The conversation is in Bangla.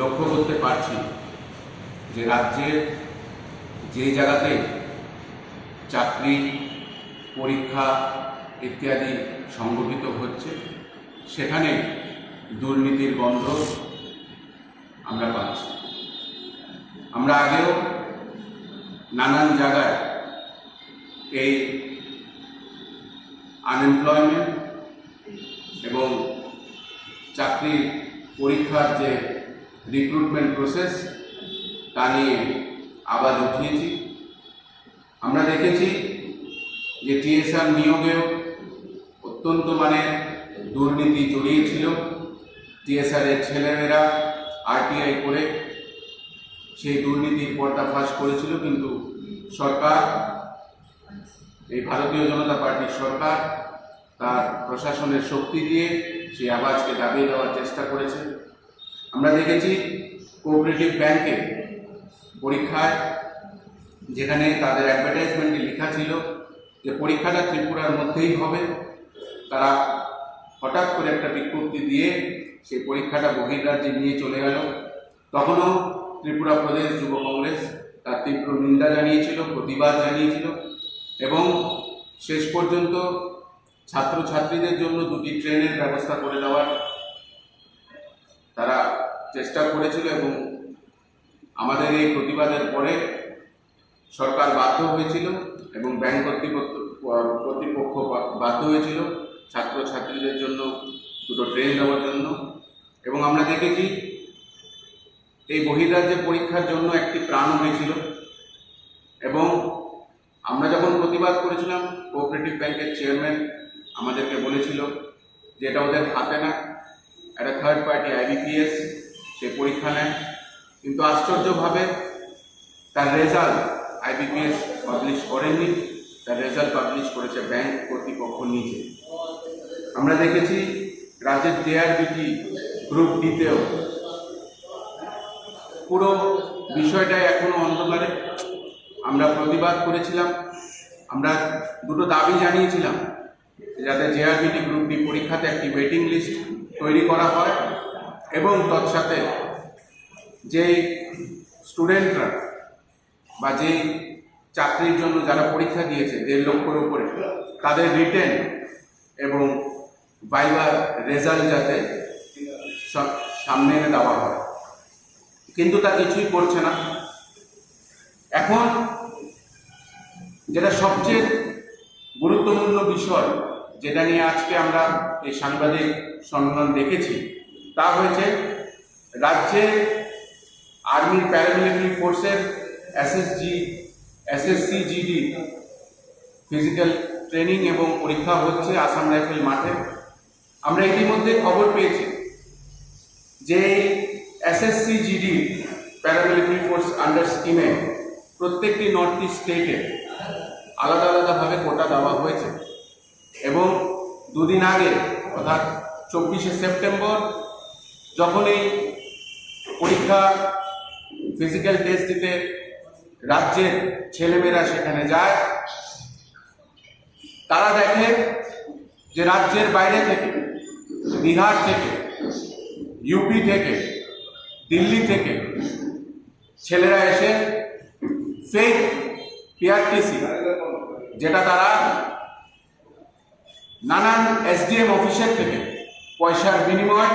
লক্ষ্য করতে পারছি যে রাজ্যের যে জায়গাতে চাকরি, পরীক্ষা ইত্যাদি সংগঠিত হচ্ছে, সেখানে দুর্নীতির গন্ধ আমরা পাচ্ছি। আমরা আগেও নানান জায়গায় এই আনএমপ্লয়মেন্ট এবং চাকরির পরীক্ষার যে রিক্রুটমেন্ট প্রসেস তা নিয়ে আওয়াজ উঠিয়েছি। আমরা দেখেছি যে টিএসআর নিয়োগেও অত্যন্ত মানে দুর্নীতি জড়িয়েছিল। টিএসআরের ছেলেমেয়েরা আরটিআই করে সেই দুর্নীতির পর্দাফাশ করেছিল, কিন্তু সরকার, এই ভারতীয় জনতা পার্টির সরকার, তার প্রশাসনের শক্তি দিয়ে সেই আওয়াজকে দাবিয়ে দেওয়ার চেষ্টা করেছে। আমরা দেখেছি কোঅপারেটিভ ব্যাংকে পরীক্ষায় যেখানে তাদের অ্যাডভার্টাইজমেন্টে লেখা ছিল যে পরীক্ষাটা ত্রিপুরার মধ্যেই হবে। তারা হঠাৎ করে একটা বিজ্ঞপ্তি দিয়ে সেই পরীক্ষাটা বহির্রাজ্যে নিয়ে চলে গেল। তখনও ত্রিপুরা প্রদেশ যুব কংগ্রেস তার তীব্র নিন্দা জানিয়েছিল, প্রতিবাদ জানিয়েছিল এবং শেষ পর্যন্ত ছাত্রছাত্রীদের জন্য দুটি ট্রেনের ব্যবস্থা করে দেওয়ার চেষ্টা করেছিল এবং আমাদের এই প্রতিবাদের পরে সরকার বাধ্য হয়েছিল এবং ব্যাংক কর্তৃপক্ষ কর্তৃপক্ষ বাধ্য হয়েছিল ছাত্রছাত্রীদের জন্য দুটো ট্রেন দেওয়ার জন্য। এবং আমরা দেখেছি এই বহির্রাজ্যে পরীক্ষার জন্য একটি প্রাণ হয়েছিল। এবং আমরা যখন প্রতিবাদ করেছিলাম কোঅপারেটিভ ব্যাংকের চেয়ারম্যান আমাদেরকে বলেছিল যে এটা ওদের হাতে না একটা থার্ড পার্টি আইবিপিএস সে পরীক্ষা নেয় কিন্তু আশ্চর্যভাবে তার রেজাল্ট আইবিপিএস পাবলিশ করেননি তার রেজাল্ট পাবলিশ করেছে ব্যাংক কর্তৃপক্ষ নিজে। আমরা দেখেছি রাজ্যের জেআরবিটি গ্রুপ ডিতেও পুরো বিষয়টাই এখনও অন্ধকারে। আমরা প্রতিবাদ করেছিলাম, আমরা দুটো দাবি জানিয়েছিলাম, যাতে জেআরবিটি গ্রুপ ডি পরীক্ষাতে একটি ওয়েটিং লিস্ট তৈরি করা হয়। এবং তৎসাথে যেই স্টুডেন্টরা বা যেই চাকরির জন্য যারা পরীক্ষা দিয়েছে, দেড় লক্ষের উপরে, তাদের রিটেন এবং বাইবার রেজাল্ট যাতে সামনে এনে দেওয়া হয়। কিন্তু তা কিছুই করছে না। এখন যেটা সবচেয়ে গুরুত্বপূর্ণ বিষয়, যেটা নিয়ে আজকে আমরা এই সাংবাদিক সম্মেলন দেখেছি তা হয়েছে রাজ্যে আর্মির প্যারামিলিটারি ফোর্সের SSG, SSC, GD physical training এবং পরীক্ষা হচ্ছে আসাম রাইফেল মাঠে। আমরা ইতিমধ্যে খবর পেয়েছি যে SSC, GD paramilitary force under স্কিমে প্রত্যেকটি নর্থ ইস্ট স্টেটে আলাদা আলাদাভাবে কোটা দেওয়া হয়েছে এবং দুদিন আগে, অর্থাৎ চব্বিশে সেপ্টেম্বর যখন এই পরীক্ষা ফিজিক্যাল টেস্ট দিতে রাজ্যের ছেলেমেয়েরা সেখানে যায়, তারা দেখে যে রাজ্যের বাইরে থেকে, বিহার থেকে ইউপি থেকে, দিল্লি থেকে ছেলেরা এসে ফেক পিআরটিসি যেটা তারা নানান এসডিএম অফিসের থেকে পয়সার বিনিময়